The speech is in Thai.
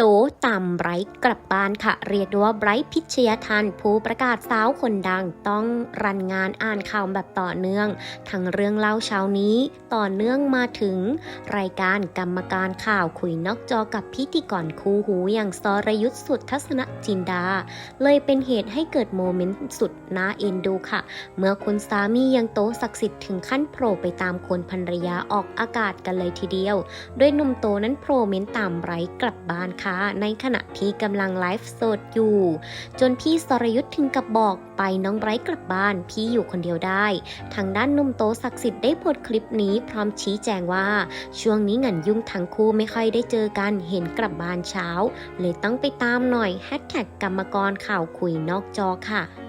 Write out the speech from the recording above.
โตตามไบรท์กลับบ้านค่ะ เรียกได้ว่าไบรท์พิชยทันผู้ประกาศสาวคนดังต้องรันงานอ่านข่าวแบบต่อเนื่อง ทั้งเรื่องเล่าเช้านี้ ต่อเนื่องมาถึง รายการกรรมการข่าวคุยนอกจอกับพิธีกรคู่หูอย่างซอรยุทธสุดทัศนจินดา เลยเป็นเหตุให้เกิดโมเมนต์สุดน่าเอ็นดูค่ะ เมื่อคุณสามียังโตศักดิ์สิทธิ์ถึงขั้นโผล่ไปตามคนภรรยาออกอากาศกันเลยทีเดียวโดยหนุ่มโตนั้นโผล่เม้นตามไบรท์กลับบ้านค่ะในขณะที่กำลังไลฟ์สดอยู่ จนพี่สรยุทธ์ถึงกับบอกไปน้องไบรท์กลับบ้าน พี่อยู่คนเดียวได้ ทางด้านนุ่มโตศักดิ์สิทธิ์ได้โพสต์คลิปนี้พร้อมชี้แจงว่า ช่วงนี้เงินยุ่งทั้งคู่ไม่ค่อยได้เจอกันเห็นกลับบ้านเช้า เลยต้องไปตามหน่อยแฮชแท็กกรรมกรข่าวคุยนอกจอค่ะ